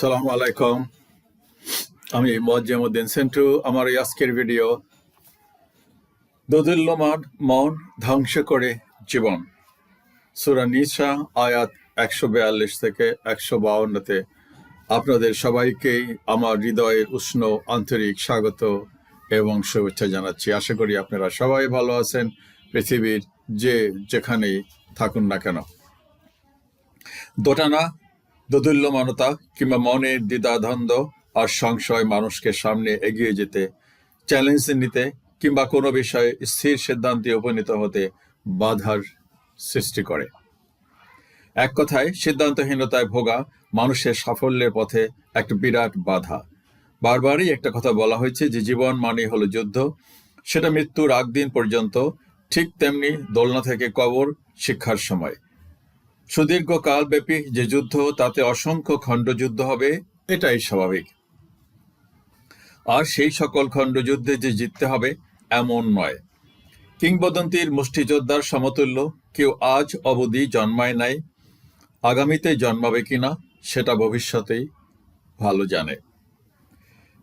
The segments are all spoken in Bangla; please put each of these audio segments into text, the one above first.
সালাম আলাইকুম। আমি মজ্জামুদ্দিন সেন্টু, আমার এই আজকের ভিডিও দোদুল্যমান মন ধ্বংস করে জীবন। সুরা নিসা, আয়াত একশো বিয়াল্লিশ থেকে একশো বাউন্নতে আপনাদের সবাইকেই আমার হৃদয়ের উষ্ণ আন্তরিক স্বাগত এবং শুভেচ্ছা জানাচ্ছি। আশা করি আপনারা সবাই ভালো আছেন, পৃথিবীর যে যেখানেই থাকুন না কেন। দোটানা দোদুল্যমানতা কিংবা মনের দ্বিধাদ্বন্দ্ব আর সংশয় মানুষকে সামনে এগিয়ে যেতে চ্যালেঞ্জ নিতে কিংবা কোনো বিষয়ে স্থির সিদ্ধান্তে উপনীত হতে বাধার সৃষ্টি করে। এক কথায়, সিদ্ধান্তহীনতায় ভোগা মানুষের সাফল্যের পথে একটা বিরাট বাধা। বারবারই একটা কথা বলা হয়েছে যে জীবন মানে হলো যুদ্ধ। সেটা মৃত্যুর আগ দিন পর্যন্ত, ঠিক তেমনি দোলনা থেকে কবর, শিক্ষার সময়। সুদীর্ঘ কালব্যাপী যে যুদ্ধ, তাতে অসংখ্য খণ্ডযুদ্ধ হবে, এটাই স্বাভাবিক। আর সেই সকল খণ্ডযুদ্ধে যে জিততে হবে, এমন নয়। কিংবদন্তির মুষ্টিযোদ্ধার সমতুল্য কেউ আজ অবধি জন্মায় নাই, আগামীতে জন্মাবে কিনা, সেটা ভবিষ্যতেই ভালো জানে।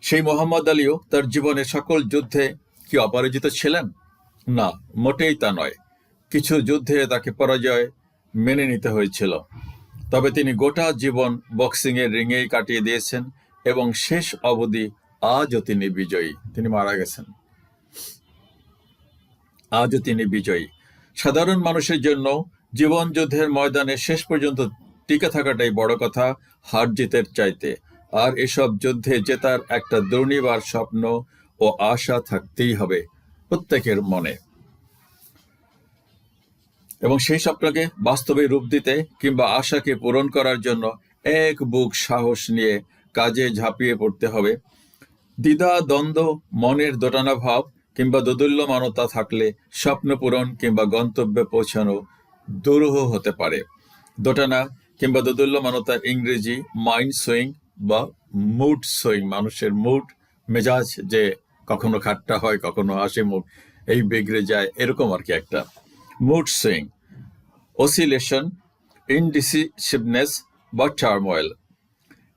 সেই মোহাম্মদ আলীও তার জীবনের সকল যুদ্ধে কি অপরাজিত ছিলেন? না, মোটেই তা নয়। কিছু যুদ্ধে তাকে পরাজয় মেনে নিতে হয়েছিল। তবে তিনি গোটা জীবন বক্সিং এর রিঙেই কাটিয়ে দিয়েছেন এবং শেষ অবধি আজও তিনি বিজয়ী। তিনি মারা গেছেন। আজও তিনি বিজয়ী। সাধারণ মানুষের জন্য জীবন যুদ্ধের ময়দানে শেষ পর্যন্ত টিকে থাকাটাই বড় কথা হার জিতের চাইতে। আর এসব যুদ্ধে জেতার একটা দুর্নিবার স্বপ্ন ও আশা থাকতেই হবে প্রত্যেকের মনে। এবং সেই স্বপ্নকে বাস্তবে রূপ দিতে কিংবা আশাকে পূরণ করার জন্য এক বুক সাহস নিয়ে কাজে ঝাঁপিয়ে পড়তে হবে। দ্বিধা দ্বন্দ্ব মনের দোটানা ভাব কিংবা দোদুল্যমানতা থাকলে স্বপ্ন পূরণ কিংবা গন্তব্যে পৌঁছানো দুরূহ হতে পারে। দোটানা কিংবা দোদুল্যমানতার ইংরেজি মাইন্ড সুইং বা মুড সুইং মানুষের মুড মেজাজ যে কখনো খাট্টা হয় কখনো হাসি মুখ এই বিগড়ে যায় এরকম আর কি একটা। মুড swing, oscillation, indecisiveness, বা turmoil.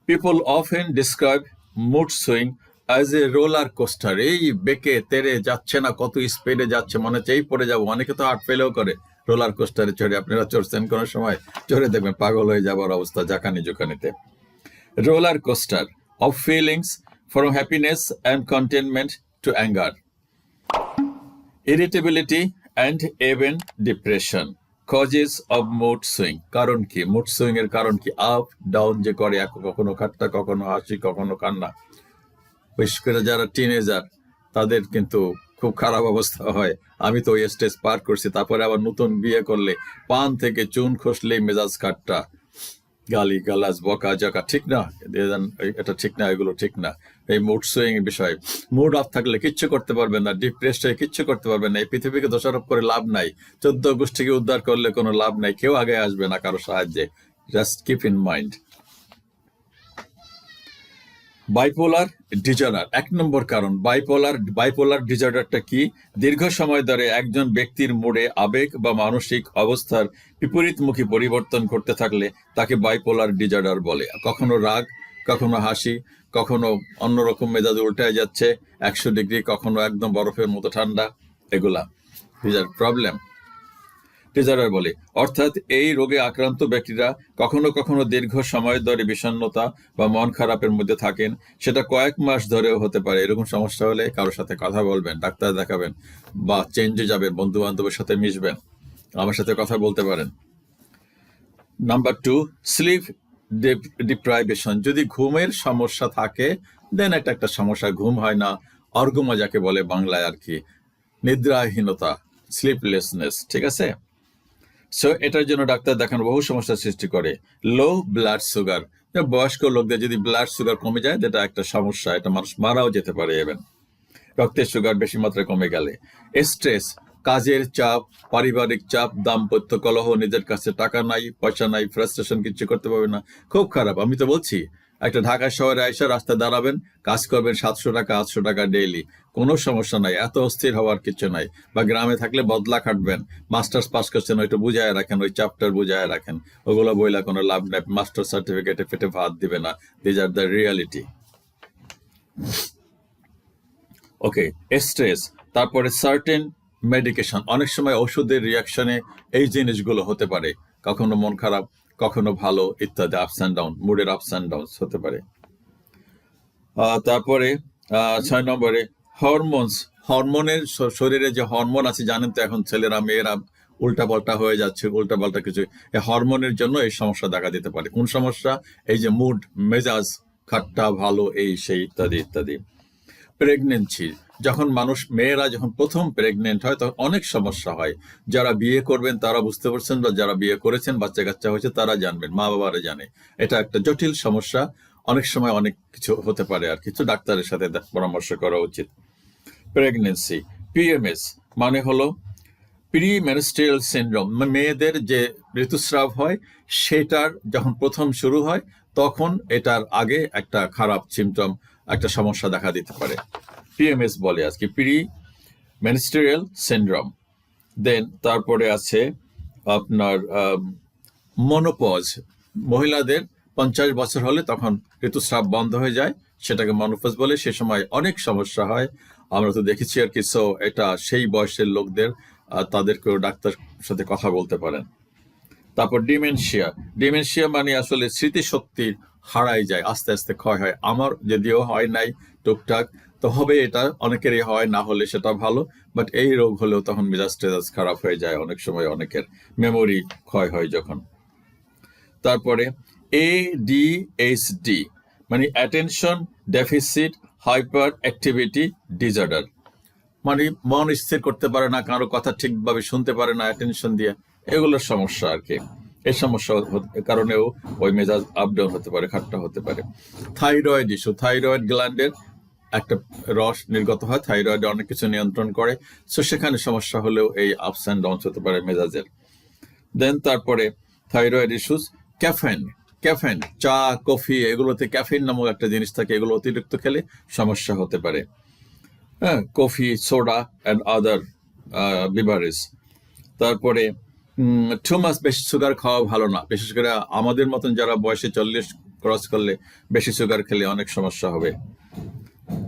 People often describe mood swing as a roller coaster. এই বেঁকে তেরে যাচ্ছে না কত স্পিডে যাচ্ছে মনে হচ্ছে এই পড়ে যাব। অনেকে তো হার্ট ফেলেও করে রোলার কোস্টারে চড়ে। আপনারা চড়ছেন কোনো সময়? চড়ে দেখবেন পাগল হয়ে যাবার অবস্থা জাকানি জোকানিতে। Roller coaster of feelings from happiness and contentment to anger irritability and even depression causes of mood swing কারণ কি? মুড সুইং এর কারণ কি? আপ ডাউন যে করে কখনো খাট্টা, কখনো হাসি, কখনো কান্না। বিশেষ করে যারা টিনেজার তাদের কিন্তু খুব খারাপ অবস্থা হয়। আমি তো ওই স্টেজ পার করছি, তারপরে আবার নতুন বিয়ে করলে পান থেকে চুন খসলেই মেজাজ কাটটা গালি গালাজ বকা জকা ঠিক না? এটা ঠিক না, এগুলো ঠিক না। এই মুড সুইং বিষয়। মুড অফ থাকলে কিচ্ছু করতে পারবেন না ডিপ্রেসড হয়ে কিচ্ছু করতে পারবেন না, এই পৃথিবীকে দোষারোপ করে লাভ নাই। চোদ্দ গোষ্ঠীকে উদ্ধার করলে কোনো লাভ নাই, কেউ আগে আসবে না কারও সাহায্যে। Just keep in mind bipolar disorder এক নম্বর কারণ। বাইপোলার বাইপোলার ডিজর্ডারটা কি? দীর্ঘ সময় ধরে একজন ব্যক্তির মুডে আবেগ বা মানসিক অবস্থার বিপরীতমুখী পরিবর্তন করতে থাকলে তাকে বাইপোলার ডিজর্ডার বলে। কখনো রাগ কখনো হাসি, কখনো অন্যরকম মেজাজ উল্টায় যাচ্ছে, একশো ডিগ্রি কখনো একদম বরফের মতো ঠান্ডা, এগুলা। ডিজার প্রবলেম ডিজারার বলে, অর্থাৎ এই রোগে আক্রান্ত ব্যক্তিরা কখনো কখনো দীর্ঘ সময় ধরে বিষণ্ণতা বা মন খারাপের মধ্যে থাকেন, সেটা কয়েক মাস ধরেও হতে পারে। এরকম সমস্যা হলে কারোর সাথে কথা বলবেন, ডাক্তার দেখাবেন বা চেঞ্জে যাবেন বন্ধু বান্ধবের সাথে মিশবেন, আমার সাথে কথা বলতে পারেন। নাম্বার টু স্লিপ ডিপ্রাইভেশন যদি ঘুমের সমস্যা থাকে দেন একটা একটা সমস্যা, ঘুম হয় না। অর্গমা যাকে বলে বাংলায় আর কি, নিদ্রাহীনতা স্লিপলেসনেস ঠিক আছে? সো এটার জন্য ডাক্তার দেখানো বহু সমস্যার সৃষ্টি করে। লো ব্লাড সুগার বয়স্ক লোকদের যদি ব্লাড সুগার কমে যায় এটা একটা সমস্যা, এটা মানুষ মারাও যেতে পারে এবেন রক্তের সুগার বেশি মাত্রায় কমে গেলে। স্ট্রেস কাজের চাপ, পারিবারিক চাপ, দাম্পত্য কলহ, নিজের কাছে টাকা নাই, পয়সা নাই ফ্রাস্ট্রেশন কিছু করতে পারবে না। খুব খারাপ, আমি তো বলছি, একটা ঢাকা শহরে এসে রাস্তায় দাঁড়াবেন, কাজ করবেন সাতশো টাকা, আটশো টাকা ডেইলি কোনো সমস্যা নাই, এত অস্থির হওয়ার কিছু নাই, বা গ্রামে থাকলে বদলা খাটবেন মাস্টার্স পাস করছেন, ওইটা বুঝায় রাখেন, ওই চ্যাপ্টার বুঝায় রাখেন, ওগুলো বইলা কোনো লাভ নাই মাস্টার সার্টিফিকেটে ফেটে ভাত দিবে না these are the reality okay stress তারপরে সার্টেন মেডিকেশন অনেক সময় ওষুধের রিয়াকশনে এই জিনিসগুলো হতে পারে। কখনো মন খারাপ, কখনো ভালো, ইত্যাদি আপস অ্যান্ড ডাউন মুডের আপস অ্যান্ড ডাউন হতে পারে। তারপরে ছয় নম্বরে হরমোনস হরমোনের শরীরে যে হরমোন আছে, জানেন তো এখন ছেলেরা, মেয়েরা উল্টা পাল্টা হয়ে যাচ্ছে উল্টা পাল্টা কিছু। এই হরমোনের জন্য এই সমস্যা দেখা দিতে পারে। কোন সমস্যা? এই যে মুড মেজাজ, খাট্টা ভালো, এই, সেই, ইত্যাদি ইত্যাদি। প্রেগনেন্সি যখন মানুষ, মেয়েরা যখন প্রথম প্রেগনেন্ট হয়, তখন অনেক সমস্যা হয়। যারা বিয়ে করবেন, তারা বুঝতে পারছেন বা যারা বিয়ে করেছেন বাচ্চা কাচ্চা হয়েছে, তারা জানবেন, মা বাবারা জানে। এটা একটা জটিল সমস্যা। অনেক সময় অনেক কিছু হতে পারে আর কিছু। ডাক্তারের সাথে পরামর্শ করা উচিত। প্রেগনেন্সি পিএমএস মানে হলো প্রি মেনস্ট্রিয়াল সিনড্রোম মেয়েদের যে ঋতুস্রাব হয়, সেটার যখন প্রথম শুরু হয়, তখন এটার আগে একটা খারাপ সিমটম একটা সমস্যা দেখা দিতে পারে। পিএমএস বলে আজকে প্রি মেনস্ট্রিয়াল সিনড্রোম দেন তারপরে আছে আপনার মনোপজ মহিলাদের পঞ্চাশ বছর হলে তখন ঋতুস্রাব বন্ধ হয়ে যায়, সেটাকে মনোপজ বলে। সে সময় অনেক সমস্যা হয়। আমরা তো দেখেছি আর কি সো এটা সেই বয়সের লোকদের তাদেরকেও ডাক্তার সাথে কথা বলতে পারেন। তারপর ডিমেনশিয়া ডিমেনশিয়া মানে আসলে স্মৃতিশক্তি হারাই যায়, আস্তে আস্তে ক্ষয় হয়। আমার যদিও হয় নাই টুকটাক, তো হবে এটা, অনেকেরই হয়, না হলে সেটা ভালো বাট এই রোগ হলেও তখন মেজাজ টেজাজ খারাপ হয়ে যায়, অনেক সময় অনেকের মেমোরি ক্ষয় হয় যখন। তারপরে এ ডি এইচ ডি মানে attention deficit hyper activity disorder মানে মন স্থির করতে পারে না, কারও কথা ঠিকভাবে শুনতে পারে না অ্যাটেনশন দিয়ে, এগুলোর সমস্যা আর কি। এই সমস্যা কারণেও ওই মেজাজ আপ ডাউন হতে পারে, খাট্টা হতে পারে। থাইরয়েড ইস্যু থাইরয়েড গ্ল্যান্ডের একটা রস নির্গত হয় থাইরয়েড অনেক কিছু নিয়ন্ত্রণ করে। সো সেখানে সমস্যা হলেও এই আপস অ্যান্ড ডাউনস হতে পারে মেজাজের। দেন তারপরে থাইরয়েড ইস্যুস ক্যাফেন ক্যাফেন চা, কফি, এগুলোতে ক্যাফিন নামক একটা জিনিস থাকে, এগুলো অতিরিক্ত খেলে সমস্যা হতে পারে। হ্যাঁ coffee soda and other beverage তারপরে টু মাস বেশি সুগার খাওয়া ভালো না। বিশেষ করে আমাদের মতন যারা বয়সে চল্লিশ ক্রস করলে বেশি সুগার খেলে অনেক সমস্যা হবে।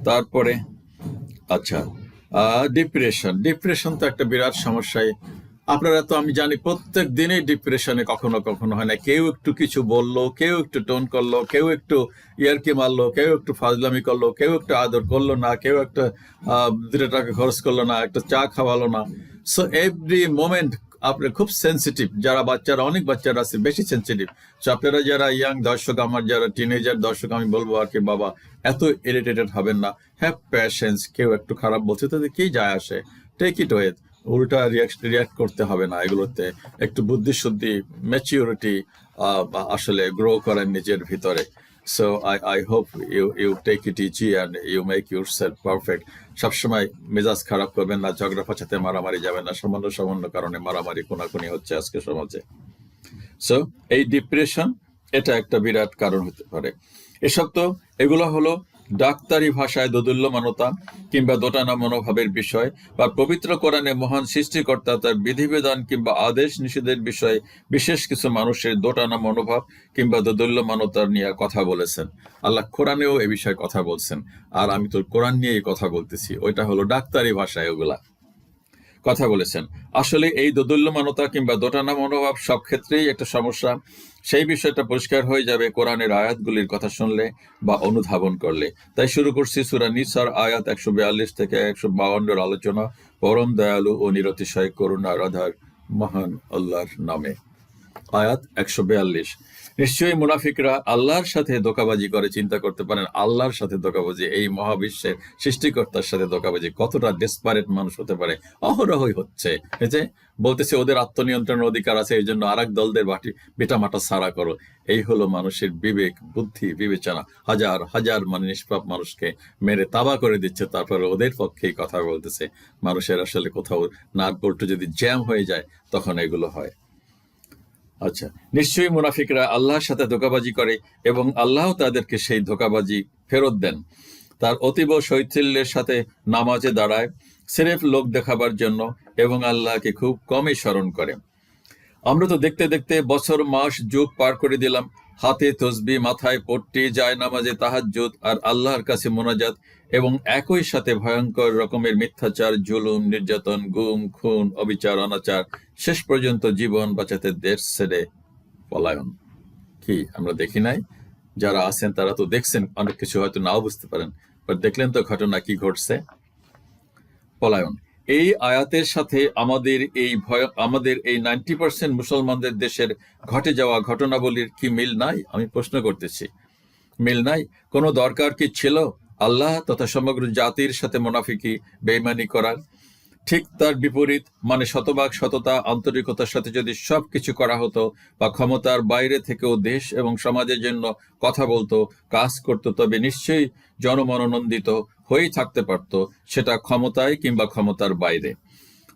তারপরে আচ্ছা ডিপ্রেশন ডিপ্রেশন তো একটা বিরাট সমস্যায় আপনারা তো আমি জানি প্রত্যেক দিনই ডিপ্রেশনে কখনো কখনো হয় না। কেউ একটু কিছু বলল, কেউ একটু টোন করল, কেউ একটু ইয়ারকি মারলো, কেউ একটু ফাজলামি করল, কেউ একটু আদর করল না, কেউ একটা দুটো টাকা খরচ করল না, একটা চা খাওয়ালো না। সো এভরি মোমেন্ট আপনি খুব সেন্সিটিভ যারা বাচ্চারা, অনেক বাচ্চারা আছে, বেশি সেন্সিটিভ সো আপনারা যারা ইয়াং দর্শক, আমার যারা টিনেজার দর্শক, আমি বলব আর কি, বাবা, এত ইরিটেটেড হবেন না। হ্যাভ প্যাশেন্স কেউ একটু খারাপ বলছে তাদের কি যায় আসে? টেক ইট ওয়েথ উল্টা রিয়াক্ট রিয়াক্ট করতে হবে না এগুলোতে। একটু বুদ্ধি শুদ্ধি ম্যাচিউরিটি আসলে গ্রো করেন নিজের ভিতরে। So I I hope you you take it easy and you make yourself perfect সবসময় মেজাজ খারাপ করবেন না, ঝগড়া ফাঁচাতে মারামারি যাবেন না, সামান্য সামান্য কারণে মারামারি কোনাকুনি হচ্ছে আজকে সমাজে। সো এই ডিপ্রেশন এটা একটা বিরাট কারণ হতে পারে। এসব তো, এগুলো হলো ডাক্তারি ভাষায় দোদুল্যমানতা কিংবা দোটানা মনোভাবের বিষয় বা পবিত্র কোরআনে মহান সৃষ্টিকর্তা তার বিধিবিধান কিংবা আদেশ নিষেধের বিষয়ে বিশেষ কিছু মানুষের দোটানা মনোভাব কিংবা দোদুল্যমানতার নিয়ে কথা বলেছেন। আল্লাহ কোরআনেও এ বিষয়ে কথা বলছেন। আর আমি তোর কোরআন নিয়েই কথা বলতেছি। ওইটা হলো ডাক্তারি ভাষায় ওগুলা। কথা বলেছেন। আসলে এই দোদুল্যমানতা কিংবা দোটানা মনোভাব সব ক্ষেত্রেই একটা সমস্যা। সেই বিষয়টা পরিষ্কার হয়ে যাবে কোরআনের আয়াতগুলির কথা শুনলে বা অনুধাবন করলে। তাই শুরু করছি সুরা নিসার আয়াত একশো বিয়াল্লিশ থেকে একশো বাউন্নর আলোচনা। পরম দয়ালু ও নিরতিশয় করুণা রাধার মহান আল্লাহর নামে। আয়াত একশো বিয়াল্লিশ। নিশ্চয়ই মুনাফিকরা আল্লাহর সাথে দোকাবাজি করে, চিন্তা করতে পারেন আল্লাহর সাথে দোকাবাজি এই মহাবিশ্বের সৃষ্টিকর্তার সাথে দোকাবাজি কতটা ডেসপারেট মানুষ হতে পারে? অহরহই হচ্ছে। যে বলতেছে ওদের আত্মনিয়ন্ত্রণের অধিকার আছে, এই জন্য আর এক দলদের বাটি বেটা মাটা সারা করো। এই হলো মানুষের বিবেক, বুদ্ধি, বিবেচনা। হাজার হাজার মানে নিষ্পাপ মানুষকে মেরে তাবা করে দিচ্ছে, তারপরে ওদের পক্ষেই কথা বলতেছে। মানুষের আসলে কোথাও নাট বল্টু যদি জ্যাম হয়ে যায়, তখন এগুলো হয়। আচ্ছা নিশ্চয়ই মুনাফিকরা আল্লাহর সাথে ধোকাবাজি করে এবং আল্লাহ তাদেরকে সেই ধোকাবাজি ফেরত দেন। তার অতীব শৈথিল্যের সাথে নামাজে দাঁড়ায়, সিরেফ লোক দেখাবার জন্য এবং আল্লাহকে খুব কমই স্মরণ করে। আমরা তো দেখতে দেখতে বছর, মাস যুগ পার করে দিলাম। হাতে তসবি, মাথায় পট্টি যায় নামাজে তাহাজ্জুদ আর আল্লাহর কাছে মোনাজাত এবং একই সাথে ভয়ঙ্কর রকমের মিথ্যাচার, জুলুম, নির্যাতন, গুম, খুন, অবিচার, অনাচার, শেষ পর্যন্ত জীবন বাঁচাতে দেশ ছেড়ে পলায়ন। কি, আমরা দেখি নাই? যারা আছেন তারা তো দেখছেন, অনেক কিছু হয়তো নাও বুঝতে পারেন। দেখলেন তো ঘটনা কি ঘটছে? পলায়ন। এই আয়াতের সাথে আমাদের এই ভয়, আমাদের এই নাইনটি পার্সেন্ট মুসলমানদের দেশের ঘটে যাওয়া ঘটনাবলীর কি মিল নাই? আমি প্রশ্ন করতেছি। মিল নাই? কোনো দরকার কি ছিল? আল্লাহ তথা সমগ্র জাতির সাথে মোনাফিকি বেইমানি করার। ঠিক তার বিপরীত মানে শতভাগ সততা, আন্তরিকতার সাথে যদি সব কিছু করা হতো বা ক্ষমতার বাইরে থেকেও দেশ এবং সমাজের জন্য কথা বলতো, কাজ করতো, তবে নিশ্চয়ই জনমনোনন্দিত হয়েই থাকতে পারত সেটা ক্ষমতায় কিংবা ক্ষমতার বাইরে।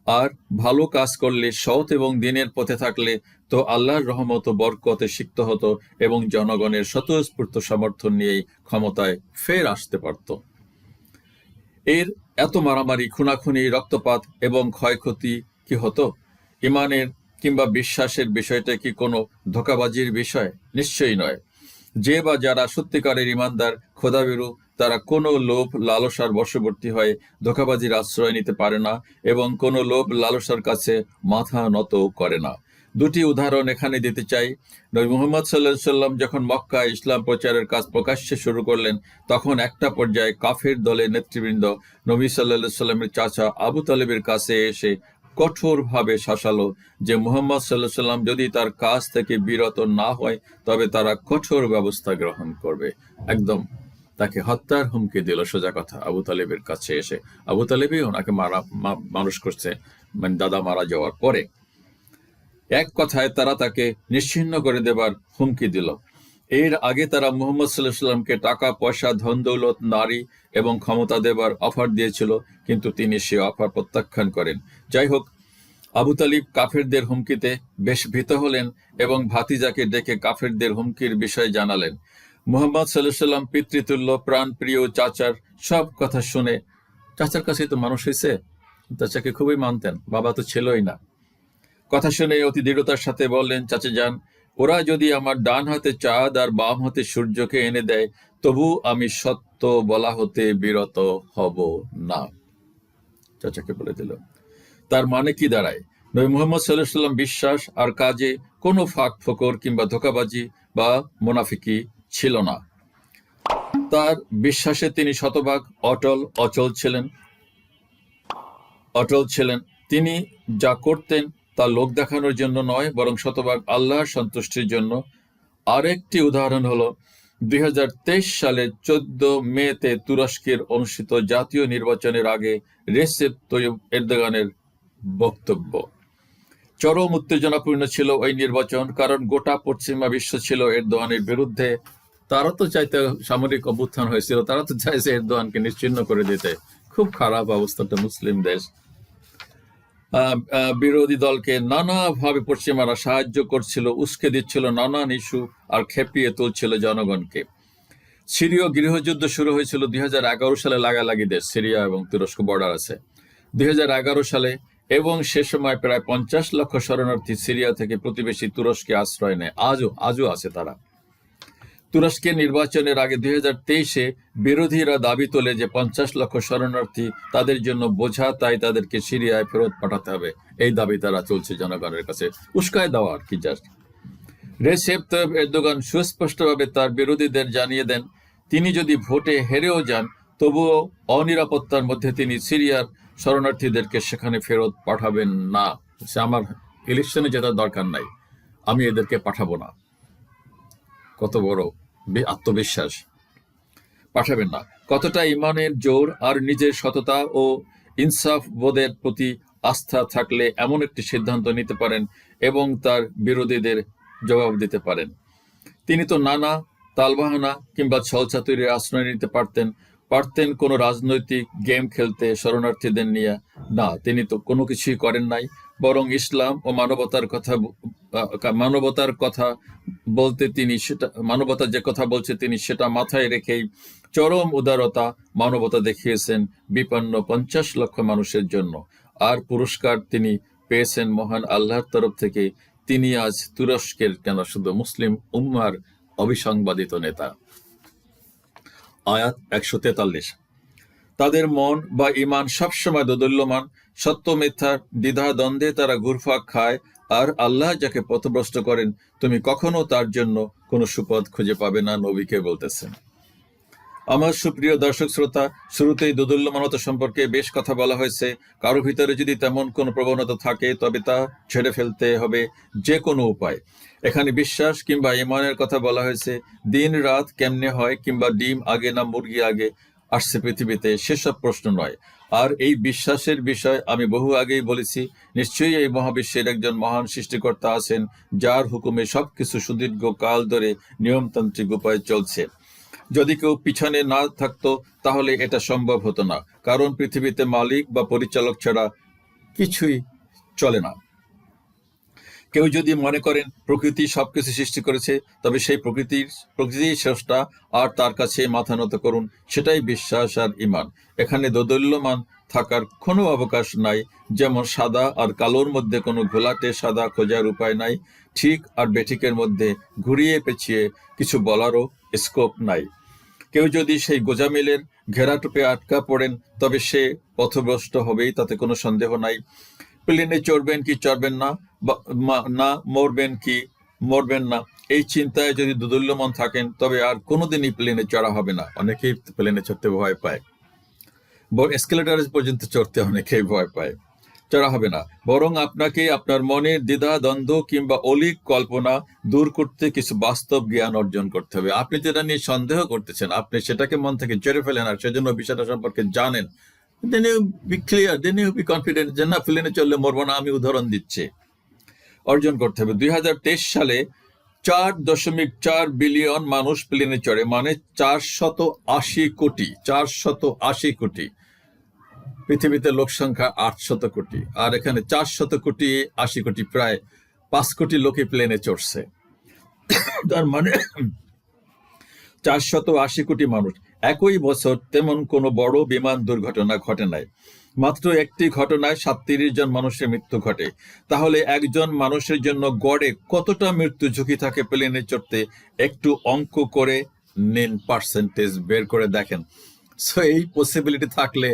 আর ভালো কাজ করলে, সৎ এবং দিনের পথে থাকলে তো আল্লাহর রহমত বরকতে সিক্ত হতো এবং জনগণের স্বতঃস্ফূর্ত সমর্থন নিয়েই ক্ষমতায় ফের আসতে পারত। এর এত মারামারি, খুনাখুনি, রক্তপাত এবং ক্ষয়ক্ষতি কি হতো? ইমানের কিংবা বিশ্বাসের বিষয়টা কি কোনো ধোকাবাজির বিষয়? নিশ্চয়ই নয়। যে বা যারা সত্যিকারের ইমানদার খোদাবিরু তারা কোনো লোভ, লালসার বশবর্তী হয়ে ধোকাবাজির আশ্রয় নিতে পারে না এবং কোনো লোভ, লালসার কাছে মাথা নত করে না। দুটি উদাহরণ এখানে দিতে চাই। নবী মুহাম্মদ সাল্লাহ সাল্লাম যখন মক্কা ইসলাম প্রচারের কাজ প্রকাশ্যে শুরু করলেন, তখন একটা পর্যায়ে কাফের দলের নেতৃবৃন্দ নবী সাল্লাহ সাল্লামের চাচা আবু তালেবের কাছে এসে কঠোরভাবে শাসালো যে মোহাম্মদ সাল্লাহ সাল্লাম যদি তার কাজ থেকে বিরত না হয়, তবে তারা কঠোর ব্যবস্থা গ্রহণ করবে। একদম তাকে হত্যার হুমকি দিল সোজা কথা আবু তালেবের কাছে এসে। আবু তালেবই ওনাকে মারা মানুষ করছে। মানে দাদা মারা যাওয়ার পরে এক কথায় তারা তাকে নিশ্চিহ্ন করে দেবার হুমকি দিল। এর আগে তারা মুহাম্মদ সাল্লাহ সাল্লামকে টাকা, পয়সা, ধন, দৌলত, নারী এবং ক্ষমতা দেবার অফার দিয়েছিল, কিন্তু তিনি সে অফার প্রত্যাখ্যান করেন। যাই হোক, আবু তালিব কাফেরদের হুমকিতে বেশ ভীত হলেন এবং ভাতিজাকে ডেকে কাফেরদের হুমকির বিষয়ে জানালেন। মুহাম্মদ সাল্লাহ সাল্লাম পিতৃতুল্য প্রাণ প্রিয় চাচার সব কথা শুনে, চাচার কাছে তো মানুষ হয়েছে চাচাকে খুবই মানতেন, বাবা তো ছিলই না। কথা শুনে অতি দৃঢ়তার সাথে বললেন, চাচা যান, ওরা যদি আমার ডান হাতে চাঁদ আর বাম হাতে সূর্যকে এনে দেয়, তবু আমি সত্য বলা হতে বিরত হব না। চাচাকে বলে দিল, তার মানে কি দাঁড়ায়? নবী মুহাম্মদ সাল্লাম বিশ্বাস আর কাজে কোনো ফাঁক ফোকর কিংবা ধোকাবাজি বা মোনাফিকি ছিল না। তার বিশ্বাসে তিনি শতভাগ অটল, অচল ছিলেন। অটল ছিলেন। তিনি যা করতেন তা লোক দেখানোর জন্য নয়, বরং শতভাগ আল্লাহর সন্তুষ্টির জন্য। আরেকটি উদাহরণ হলো, দুই সালে চোদ্দ মেতে তুরস্কের অনুষ্ঠিত জাতীয় নির্বাচনের আগে রেসেপ তৈয়ব এরদোগানের বক্তব্য। চরম উত্তেজনাপূর্ণ ছিল ওই নির্বাচন, কারণ গোটা পশ্চিমা বিশ্ব ছিল এরদোয়ানের বিরুদ্ধে। তারা তো চাইতে সামরিক অভ্যুত্থান হয়েছিল, তারা তো চাইছে এরদোয়ানকে নিশ্চিন্ন করে দিতে। খুব খারাপ অবস্থাটা মুসলিম দেশ। বিরোধী দলকে নানাভাবে পশ্চিমারা সাহায্য করছিল, উস্কে দিচ্ছিল, নানান ইস্যু আর খেপিয়ে তুলছিল জনগণকে। সিরীয় গৃহযুদ্ধ শুরু হয়েছিল দুই হাজার এগারো সালে লাগালাগি দেশ সিরিয়া এবং তুরস্ক বর্ডার আছে। দুই হাজার এগারো সালে এবং সে সময় প্রায় পঞ্চাশ লক্ষ শরণার্থী সিরিয়া থেকে প্রতিবেশী তুরস্কে আশ্রয় নেয়। আজও আজও আছে তারা। তুরস্কের নির্বাচনের আগে দুই হাজার তেইশে বিরোধীরা দাবি তোলে যে পঞ্চাশ লক্ষ শরণার্থী তাদের জন্য বোঝা, তাই তাদেরকে সিরিয়ায় ফেরত পাঠাতে হবে। এই দাবি তারা চলছে জনগণের কাছে। উস্কায় দেওয়া আর কি জাস্ট। রেসেপ তৈব এরদোগান সুস্পষ্টভাবে তার বিরোধীদের জানিয়ে দেন, তিনি যদি ভোটে হেরেও যান, তবুও অনিরাপত্তার মধ্যে তিনি সিরিয়ার শরণার্থীদেরকে সেখানে ফেরত পাঠাবেন না। সে আমার ইলেকশনে যেতে দরকার নাই। আমি এদেরকে পাঠাবো না। কত বড় আত্মবিশ্বাস। পাঠাবেন না। কতটা ইমানের জোর আর নিজের সততা ও ইনসাফ বোধের প্রতি আস্থা থাকলে এমন একটি সিদ্ধান্ত নিতে পারেন এবং তার বিরোধীদের জবাব দিতে পারেন। তিনি তো নানা তালবাহানা কিংবা ছলচাতুরির আশ্রয় নিতে পারতেন পারতেন কোনো রাজনৈতিক গেম খেলতে শরণার্থীদের নিয়ে। না, তিনি তো কোনো কিছুই করেন নাই, বরং ইসলাম ও মানবতার কথা মানবতার কথা বলতে তিনি সেটা, মানবতা যে কথা বলছে তিনি সেটা মাথায় রেখেই চরম উদারতা মানবতা দেখিয়েছেন বিপন্ন পঞ্চাশ লক্ষ মানুষের জন্য। আর পুরস্কার তিনি পেয়েছেন মহান আল্লাহর তরফ থেকে। তিনি আজ তুরস্কের কেন শুধু মুসলিম উম্মার অভিসংবাদিত নেতা। আয়াত একশো তেতাল্লিশ। তাদের মন বা ইমান সবসময় দোদুল্যমান, সত্য মিথ্যার দ্বিধা, দ্বন্দ্বে তারা ঘুরফাক খায়, আর আল্লাহ যাকে পথভ্রষ্ট করেন, তুমি কখনো তার জন্য কোনো সুপথ খুঁজে পাবে না, নবীকে বলতেছেন। আমার সুপ্রিয় দর্শক শ্রোতা, শুরুতেই দোদুল্যমানতা সম্পর্কে বেশ কথা বলা হয়েছে। কারও ভিতরে যদি তেমন কোনো প্রবণতা থাকে, তবে তা ছেড়ে ফেলতে হবে যে কোনো উপায়। এখানে বিশ্বাস কিংবা ইমানের কথা বলা হয়েছে, দিন রাত কেমনে হয় কিংবা ডিম আগে না মুরগি আগে আসছে পৃথিবীতে, সেসব প্রশ্ন নয়। আর এই বিশ্বাসের বিষয় আমি বহু আগেই বলেছি, নিশ্চয়ই এই মহাবিশ্বের একজন মহান সৃষ্টিকর্তা আছেন, যার হুকুমে সবকিছু সুদীর্ঘ কাল ধরে নিয়মতান্ত্রিক উপায়ে চলছে। যদি কেউ পিছনে না থাকতো, তাহলে এটা সম্ভব হতো না। কারণ পৃথিবীতে মালিক বা পরিচালক ছাড়া কিছুই চলে না। কেউ যদি মনে করেন প্রকৃতি সবকিছু সৃষ্টি করেছে, তবে সেই প্রকৃতির প্রকৃতির স্রষ্টা আর তার কাছে মাথা নত করুন, সেটাই বিশ্বাস আর ইমান এখানে দোদল্যমান থাকার কোনো অবকাশ নাই, যেমন সাদা আর কালোর মধ্যে কোনো ঘোলাটে সাদা খোঁজার উপায় নাই, ঠিক আর বেঠিকের মধ্যে ঘুরিয়ে পেঁচিয়ে কিছু বলারও স্কোপ নাই। কেউ যদি সেই গোজামিলের ঘেরাটোপে আটকা পড়েন, তবে সে পথভ্রষ্ট হবেই, তাতে কোনো সন্দেহ নাই। প্লেনে চড়বেন কি চড়বেন না না, মরবেন কি মরবেন না, এই চিন্তায় যদি দুদুল্যমান থাকেন, তবে আর কোনোদিনই প্লেনে চড়া হবে না। অনেকেই প্লেনে চড়তে ভয় পায়। এসকেলেটার পর্যন্ত চড়তে অনেকেই ভয় পায়। চড়া হবে না। বরং আপনাকে আপনার মনের দ্বিধা, দ্বন্দ্ব কিংবা অলিক কল্পনা দূর করতে কিছু বাস্তব জ্ঞান অর্জন করতে হবে। আপনি যেটা নিয়ে সন্দেহ করতেছেন, আপনি সেটাকে মন থেকে চেড়ে ফেলেন আর সেজন্য বিষয়টা সম্পর্কে জানেন। Then you be clear then you be confident যে না প্লেনে চললে মরবো না, আমি উদাহরণ দিচ্ছি। অর্জন করতে হবে। দুই হাজার তেইশ সালে চার দশমিক চার বিলিয়ন মানুষ প্লেনে চড়ে মানে চার শত আশি কোটি চার শত আশি কোটি। পৃথিবীতে লোক সংখ্যা আটশত কোটি আর এখানে চার শত কোটি আশি কোটি, প্রায় পাঁচ কোটি লোকে প্লেনে চড়ছে। তার মানে চার শত আশি কোটি মানুষ। একই বছর তেমন কোনো বড় বিমান দুর্ঘটনা ঘটে নাই। মাত্র একটি ঘটনায় সাতত্রিশ জন মানুষের মৃত্যু ঘটে। তাহলে একজন মানুষের জন্য গড়ে কতটা মৃত্যু ঝুঁকি থাকে প্লেনে চড়তে? একটু অঙ্ক করে নিন পার্সেন্টেজ বের করে দেখেন। সো এই পসিবিলিটি থাকলে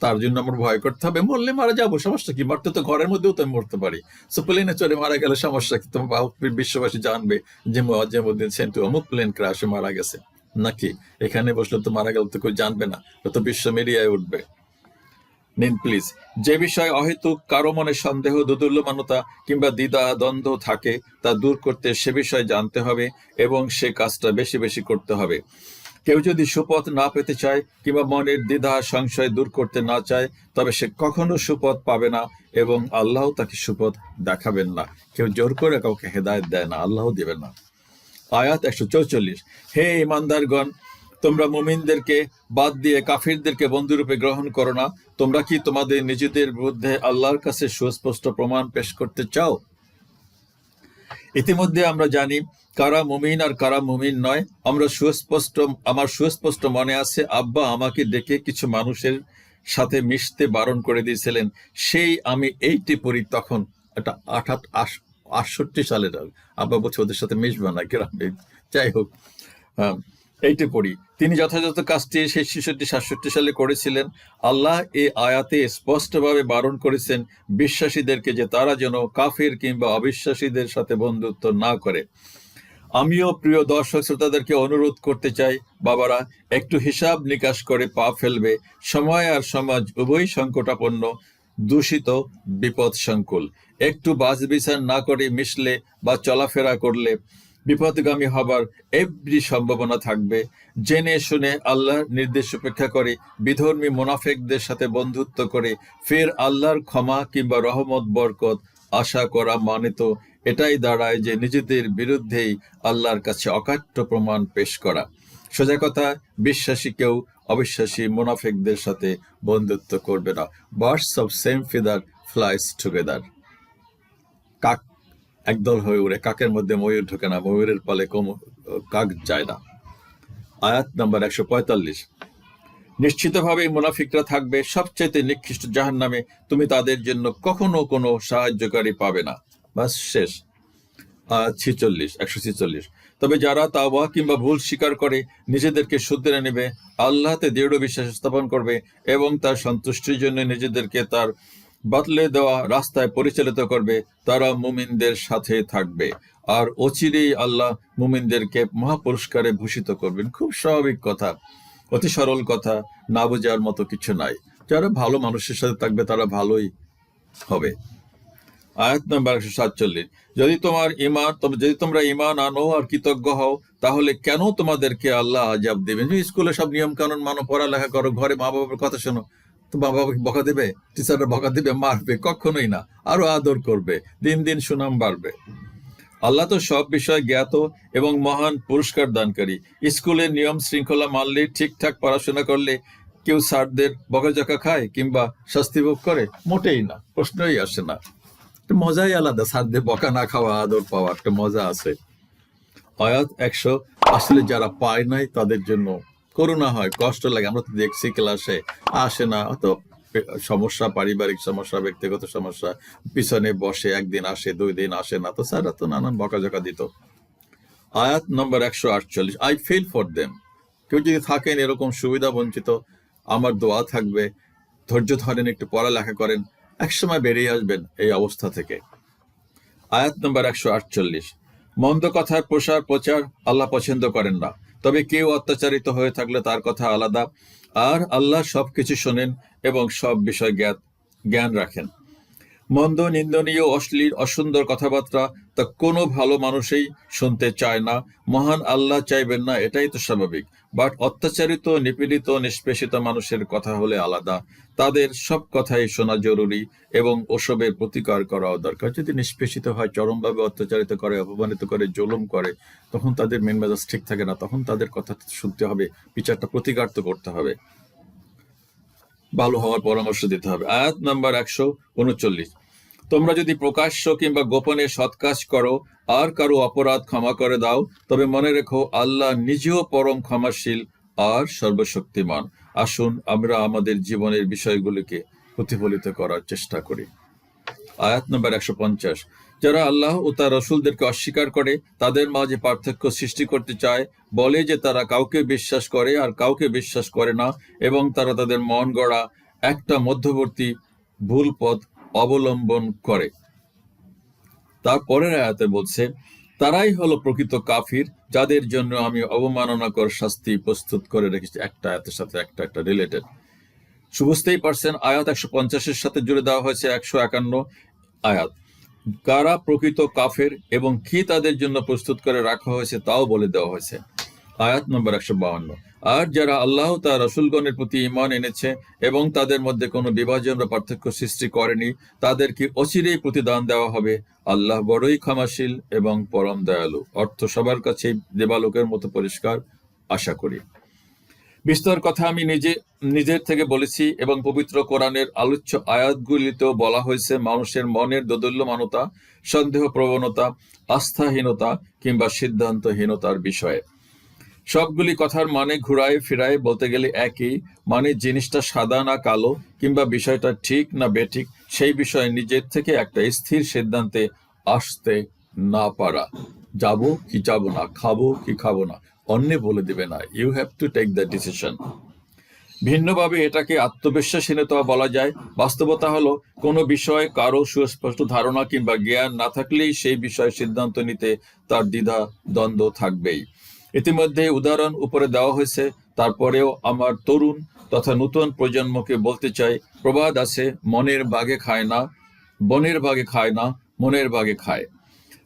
তার জন্য আমার ভয় করতে হবে। মরলে মারা যাব, সমস্যা কি? মরতে তো ঘরের মধ্যেও তো আমি মরতে পারি। সো প্লেনে চড়ে মারা গেলে সমস্যা কি? তোমার বিশ্ববাসী জানবে যে মোয়াজ্জেমুদ্দিন সেন্টু অমুক প্লেন ক্রাশে মারা গেছে। নাকি? এখানে বসলে তো মারা গেল তো কেউ জানবে না। তো বিশ্ব মিডিয়ায় উঠবে। নিন প্লিজ যে বিষয়ে অহেতুক, কারও মনে সন্দেহ, দুদুল্যমানতা কিংবা দ্বিধা, দ্বন্দ্ব থাকে, তা দূর করতে সে বিষয়ে জানতে হবে এবং সে কাজটা বেশি বেশি করতে হবে। কেউ যদি সুপথ না পেতে চায় কিংবা মনের দ্বিধা, সংশয় দূর করতে না চায়, তবে সে কখনো সুপথ পাবে না এবং আল্লাহ তাকে সুপথ দেখাবেন না। কেউ জোর করে কাউকে হেদায়ত দেয় না, আল্লাহ দিবেন না। আয়াত একশো চৌচল্লিশ। হে ইমানদারগণ, তোমরা মুমিনদেরকে বাদ দিয়ে কাফিরদেরকে বন্ধুরূপে গ্রহণ করো না। তোমরা কি তোমাদের নিজেদের বিরুদ্ধে আল্লাহর কাছে সুস্পষ্ট প্রমাণ পেশ করতে চাও? ইতিমধ্যে আমরা জানি কারা মুমিন আর কারা মুমিন নয়। আমরা সুস্পষ্ট আমার সুস্পষ্ট মনে আছে আব্বা আমাকে ডেকে কিছু মানুষের সাথে মিশতে বারণ করে দিয়েছিলেন। সেই আমি এইটি পড়ি তখন এটা আঠাট আটষট্টি সালের আব্বা বলছে ওদের সাথে মিশবে না গ্রামে। যাই হোক আহ, এইটি পড়ি। তিনি যথাযথ কাজটি সেই ছেষট্টি, সাতষট্টি সালে করেছিলেন। আল্লাহ এই আয়াতে স্পষ্টভাবে বারণ করেছেন বিশ্বাসীদেরকে যে তারা যেন কাফির কিংবা অবিশ্বাসীদের সাথে বন্ধুত্ব না করে। আমিও প্রিয় দর্শক শ্রোতাদেরকে অনুরোধ করতে চাই, বাবারা, একটু হিসাব নিকাশ করে পা ফেলবে। সময় আর সমাজ উভয় সংকটাপন্ন, দূষিত বিপদ সংকুল একটু বাজ বিচার না করে মিশলে বা চলাফেরা করলে বিপদগামী হবার এভরি সম্ভাবনা থাকবে। জেনে শুনে আল্লাহর নির্দেশ উপেক্ষা করে, বিধর্মী মোনাফেকদের সাথে বন্ধুত্ব করে, ফের আল্লাহর ক্ষমা কিংবা রহমত, বরকত আশা করা মানে তো এটাই দাঁড়ায় যে নিজেদের বিরুদ্ধেই আল্লাহর কাছে অকাট্য প্রমাণ পেশ করা। সোজা কথা, বিশ্বাসী কেউ অবিশ্বাসী মুনাফেকদের সাথে বন্ধুত্ব করবে না। Birds of same feather flies together কাক একদল হয়ে উড়ে, কাকের মধ্যে ময়ূর ঢোকে না, ময়ূরের পালে কম, কাক যায় না। আয়াত নাম্বার একশো পঁয়তাল্লিশ। নিশ্চিতভাবে মুনাফিকরা থাকবে সবচেয়ে নিকৃষ্ট জাহান নামে তুমি তাদের জন্য কখনো কোনো সাহায্যকারী পাবে না। বাস শেষ। ছিচল্লিশ, একশো ছিচল্লিশ। তবে যারা তাওবা কিংবা ভুল স্বীকার করে, নিজেদেরকে শুদ্ধরে নেবে, আল্লাহতে দৃঢ় বিশ্বাস স্থাপন করবে এবং তার সন্তুষ্টির জন্য নিজেদেরকে তার বাতলে দেওয়া রাস্তায় পরিচালিত করবে, তারা মুমিনদের সাথে থাকবে। আর অচিরেই আল্লাহ মুমিনদেরকে মহাপুরস্কারে ভূষিত করবেন। খুব স্বাভাবিক কথা, অতি সরল কথা, না বোঝার মতো কিছু নাই। যারা ভালো মানুষের সাথে থাকবে, তারা ভালোই হবে। আয়াত নাম্বার একশো সাতচল্লিশ, যদি তোমার ইমান যদি তোমরা ইমান আনো আর কৃতজ্ঞ হও, তাহলে কেন তোমাদেরকে আল্লাহ আজাব দেবেন? স্কুলে সব নিয়ম কানুন মানো, পড়ালেখা করো, ঘরে মা বাবার কথা শোনো। তো মা বকা দেবে? টিচাররা বকা দেবে, মারবে, কখনোই না। আরও আদর করবে, দিন দিন সুনাম বাড়বে। আল্লাহ তো সব বিষয় জ্ঞাত এবং মহান পুরস্কার দানকারী। স্কুলের নিয়ম শৃঙ্খলা মানলে ঠিকঠাক পড়াশোনা করলে কেউ স্যারদের বকাঝকা খায় কিংবা শাস্তি ভোগ করে? মোটেই না, প্রশ্নই আসে না। মজাই আলাদা, স্যারদের বকা না খাওয়া, আদর পাওয়া, একটা মজা আছে। আয়াত একশো, আসলে যারা পায় নাই তাদের জন্য করুণা হয়, কষ্ট লাগে। আমরা তো দেখছি ক্লাসে আসে না, অত সমস্যা, পারিবারিক সমস্যা, ব্যক্তিগত সমস্যা, পিছনে বসে একদিন আসে, দুই দিন আসে না। তো স্যাররা তো নানান বকাঝকা দিত। আয়াত নম্বর একশো আটচল্লিশ আই ফিল ফর দেম কেউ যদি থাকেন এরকম সুবিধা বঞ্চিত, আমার দোয়া থাকবে, ধৈর্য ধরেন, একটু পড়ালেখা করেন, একসময় বেরিয়ে আসবেন এই অবস্থা থেকে। আয়াত নম্বর একশো আটচল্লিশ, মন্দ কথার প্রসার, প্রচার আল্লাহ পছন্দ করেন না। তবে কেউ অত্যাচারিত হয়ে থাকলে তার কথা আলাদা। আর আল্লাহ সব কিছু শোনেন এবং সব বিষয় জ্ঞাত, জ্ঞান রাখেন। মন্দ, নিন্দনীয়, অশ্লীল, অসুন্দর কথাবার্তা তা কোনো ভালো মানুষই শুনতে চায় না। মহান আল্লাহ চাইবেন না, এটাই তো স্বাভাবিক। বাট অত্যাচারিত, নিপীড়িত, নিষ্পেষিত মানুষের কথা হলে আলাদা। তাদের সব কথাই শোনা জরুরি এবং ওসবের প্রতিকার করাও দরকার। যদি নিষ্পেষিত হয়, চরমভাবে অত্যাচারিত করে, অপমানিত করে, জুলুম করে, তখন তাদের মেন মেজাজ ঠিক থাকে না। তখন তাদের কথা শুনতে হবে, বিচারটা প্রতিকার তো করতে হবে। ভালো হওয়ার পরামর্শ দিতে হবে। আয়াত নাম্বার একশো উনচল্লিশ। তোমরা যদি প্রকাশ্য কিংবা গোপনে সৎ কাজ করো, আর কারও অপরাধ ক্ষমা করে দাও, তবে মনে রেখো আল্লাহ নিজেও পরম ক্ষমাশীল আর সর্বশক্তিমান। আসুন, আমরা আমাদের জীবনের বিষয়গুলিকে প্রতিফলিত করার চেষ্টা করি। আয়াত নম্বর একশো পঞ্চাশ। যারা আল্লাহ ও তার রসুলদেরকে অস্বীকার করে, তাদের মাঝে পার্থক্য সৃষ্টি করতে চায়, বলে যে তারা কাউকে বিশ্বাস করে আর কাউকে বিশ্বাস করে না, এবং তারা তাদের মন গড়া একটা মধ্যবর্তী ভুল পথ অবলম্বন করে। তারপরের আয়াতে বলছে, তারাই হলো প্রকৃত কাফির, যাদের জন্য আমি অবমাননাকর শাস্তি প্রস্তুত করে রেখেছি। একটা আয়াতের সাথে একটা একটা রিলেটেড বুঝতেই পারছেন, আয়াত একশো পঞ্চাশের সাথে জুড়ে দেওয়া হয়েছে একশো একান্ন আয়াত। কারা প্রকৃত কাফের এবং কি তাদের জন্য প্রস্তুত করে রাখা হয়েছে তাও বলে দেওয়া হয়েছে। আয়াত নম্বর একশো বাউন্ন। আর যারা আল্লাহ তার রসুলগণের প্রতি ইমান এনেছে এবং তাদের মধ্যে কোনো বিভাজন বা পার্থক্য সৃষ্টি করেনি, তাদেরকে অচিরেই প্রতিদান দেওয়া হবে। আল্লাহ বড়ই ক্ষমাশীল এবং পরম দয়ালু। অর্থ সবার কাছে দেবালোকের মতো পরিষ্কার, আশা করি। বিস্তর কথা আমি নিজে, নিজের থেকে বলেছি এবং পবিত্র কোরআনের আলোচ্য আয়াতগুলিতেও বলা হয়েছে মানুষের মনের দোদল্যমানতা, সন্দেহ প্রবণতা, আস্থাহীনতা কিংবা সিদ্ধান্তহীনতার বিষয়ে। সবগুলি কথার মানে ঘুরায় ফিরায় বলতে গেলে একই। মানে জিনিসটা সাদা না কালো, কিংবা বিষয়টা ঠিক না বেঠিক, সেই বিষয়ে নিজের থেকে একটা স্থির সিদ্ধান্তে আসতে না পারা। যাব কি যাব না, খাব কি খাব না, অন্যে বলে দেবে না। You have to take the decision ভিন্নভাবে এটাকে আত্মবিশ্বাসহীনতা বলা যায়। বাস্তবতা হলো, কোনো বিষয়ে কারও সুস্পষ্ট ধারণা কিংবা জ্ঞান না থাকলেই সেই বিষয়ে সিদ্ধান্ত নিতে তার দ্বিধা দ্বন্দ্ব থাকবেই। ইতিমধ্যে উদাহরণ উপরে দেওয়া হয়েছে। তারপরেও আমার তরুণ তথা নতুন প্রজন্মকে বলতে চাই, প্রবাদ আছে, মনের বাগে খায় না, বনের বাগে খায় না, মনের বাগে খায়।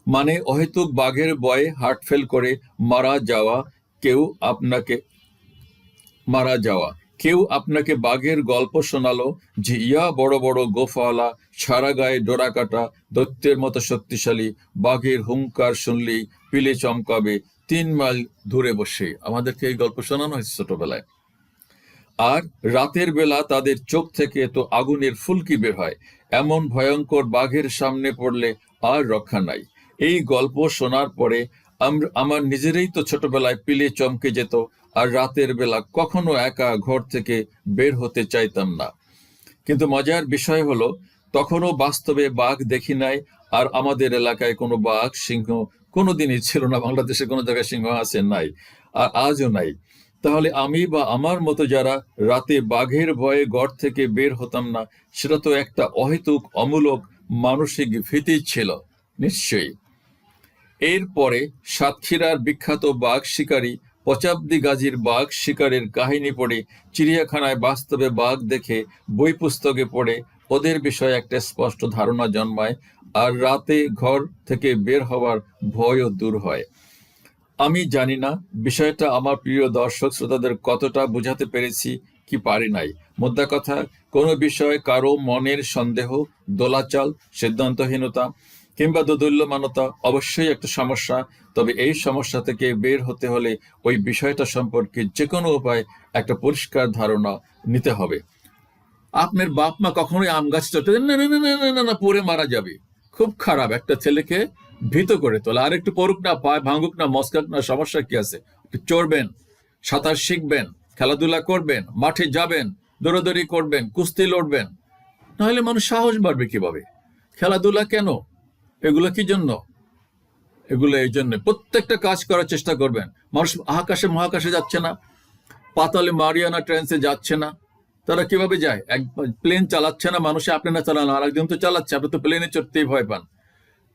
মানে অহেতুক বাঘের বয়ে হার্ট ফেল করে মারা যাওয়া, কেউ আপনাকে মারা যাওয়া। কেউ আপনাকে বাঘের গল্প শোনালো যে, ইয়া বড় বড় গোফাওয়ালা সারা গায়ে ডোরা কাটা, দৈত্যের মতো শক্তিশালী, বাঘের হুঙ্কার শুনলেই পিলে চমকাবে, তিন মাইল দূরে বসে। আমাদেরকে এই গল্প শোনানো হয়েছে ছোটবেলায়। আর রাতের বেলা তাদের চোখ থেকে তো আগুনের ফুলকি বের হয়। এমন ভয়ঙ্কর বাঘের সামনে পড়লে আর রক্ষা নাই। এই গল্প শোনার পরে আম- আমার নিজেরই তো ছোটবেলায় পিলে চমকে যেত আর রাতের বেলা কখনো একা ঘর থেকে বের হতে চাইতাম না। কিন্তু মজার বিষয় হলো, তখনও বাস্তবে বাঘ দেখি নাই, আর আমাদের এলাকায় কোনো বাঘ, সিংহ কোনোদিনই ছিল না, বাংলাদেশে কোনো জায়গায় সিংহ আছে নাই, আর আজও নাই। তাহলে আমি বা আমার মতো যারা রাতে বাঘের ভয়ে ঘর থেকে বের হতাম না, সেটা তো একটা অহেতুক, অমূলক, মানসিক ভীতি ছিল। নিশ্চয়ই। এরপরে সাতক্ষীরার বিখ্যাত বাঘ শিকারী পচাব্দি গাজীর বাঘ শিকারের কাহিনী পড়ে চিড়িয়াখানায় বাস্তবে বাঘ দেখে বই পুস্তকে পড়ে ওদের বিষয়ে একটা স্পষ্ট ধারণা জন্মায় আর রাতে ঘর থেকে বের হওয়ার ভয়ও দূর হয়। আমি জানি না, বিষয়টা আমার প্রিয় দর্শক শ্রোতাদের কতটা বোঝাতে পেরেছি কি পারি নাই। মোদ্দা কথা, কোনো বিষয়ে কারও মনের সন্দেহ, দোলাচল, সিদ্ধান্তহীনতা কিংবা দোদুল্যমানতা অবশ্যই একটা সমস্যা। তবে এই সমস্যা থেকে বের হতে হলে ওই বিষয়টা সম্পর্কে যে কোনো উপায় একটা পরিষ্কার ধারণা নিতে হবে। আপনার বাপ মা কখনোই আম গাছ চটে না পড়ে মারা যাবে। খুব খারাপ একটা ছেলেকে ভীত করে তোলা। আর একটু পড়ুক না, পায় ভাঙুক না মস্কাক না, সমস্যা কি আছে? চড়বেন, সাঁতার শিখবেন, খেলাধুলা করবেন, মাঠে যাবেন, দৌড়াদৌড়ি করবেন, কুস্তি লড়বেন। নাহলে মানুষ সাহস বাড়বে কীভাবে? খেলাধুলা কেন? এগুলো কি জন্য? এগুলো এই জন্য। প্রত্যেকটা কাজ করার চেষ্টা করবেন। মানুষ আকাশে মহাকাশে যাচ্ছে না। পাতালে মারিয়ানা ট্রেন্সে যাচ্ছে না। তারা কীভাবে যায়? এক প্লেন চালাচ্ছে না, মানুষে আপনি না চালান, আর একজন তো চালাচ্ছে, আপনি তো প্লেনে চড়তেই ভয় পান।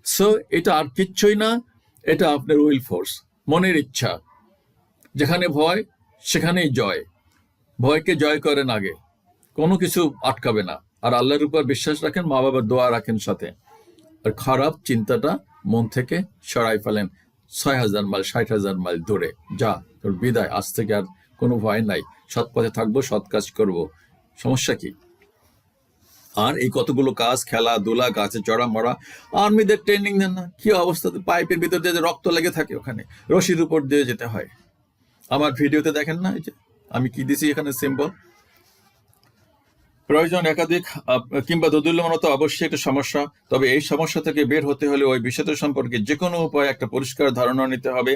সো এটা আর কিচ্ছুই না, এটা আপনার উইল ফোর্স মনের ইচ্ছা। যেখানে ভয়, সেখানেই জয়। ভয়কে জয় করেন আগে। কোনো কিছু আটকাবে না। আর আল্লাহর উপর বিশ্বাস রাখেন মা বাবার দোয়া রাখেন সাথে। আর খারাপ চিন্তাটা মন থেকে সরাই ফেলেন। ছয় হাজার মাইল, ষাট হাজার মাইল দূরে। যা, তোর বিদায়। আজ থেকে আর কোনো ভয় নাই। সৎ পথে থাকব, সৎ কাজ করব। সমস্যা কি? আর এই কতগুলো কাজ, খেলা ধুলা গাছে চড়া মরা, আর্মিদের ট্রেনিং দেন না। কি অবস্থাতে পাইপের ভিতর দিয়ে রক্ত লেগে থাকে ওখানে। রশির উপর দিয়ে যেতে হয়। আমার ভিডিওতে দেখেন না এই যে, আমি কি দিছি এখানে সিম্বল প্রয়োজন একাধিক কিংবা দোদুল্যমানতা অবশ্যই একটা সমস্যা, তবে এই সমস্যা থেকে বের হতে হলে ওই বিষয়টা সম্পর্কে যে কোনো উপায়ে একটা পরিষ্কার ধারণা নিতে হবে।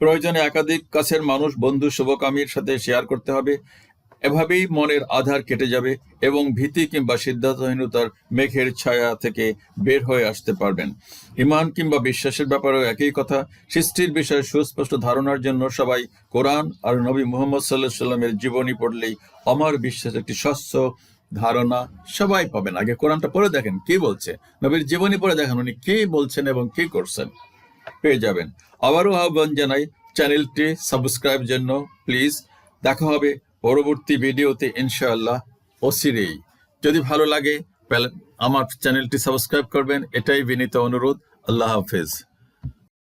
প্রয়োজনে একাধিক কাছের মানুষ, বন্ধু, শুভকামীর সাথে শেয়ার করতে হবে। এভাবেই মনের আধার কেটে যাবে এবং ভীতি কিংবা সিদ্ধান্তহীনতার মেঘের ছায়া থেকে বের হয়ে আসতে পারবেন। ইমান কিংবা বিশ্বাসের ব্যাপারেও একই কথা। সৃষ্টির বিষয়ে সুস্পষ্ট ধারণার জন্য সবাই কোরআন আর নবী মুহাম্মদ সাল্লাহ সাল্লামের জীবনী পড়লেই আমার বিশ্বাস একটি স্বচ্ছ ধারণা সবাই পাবেন। আগে কোরআনটা পড়ে দেখেন, কি বলছে? নবীর জীবনী পড়ে দেখেন, উনি কি বলছেন এবং কি করছেন। পেয়ে যাবেন। আবারও আহ্বান জানাই চ্যানেলটি সাবস্ক্রাইব জন্য, প্লিজ। দেখা হবে পরবর্তী ভিডিওতে, ইনশাআল্লাহ, অচিরেই। যদি ভালো লাগে আমার চ্যানেলটি সাবস্ক্রাইব করবেন। এটাই বিনীত অনুরোধ। আল্লাহ হাফেজ।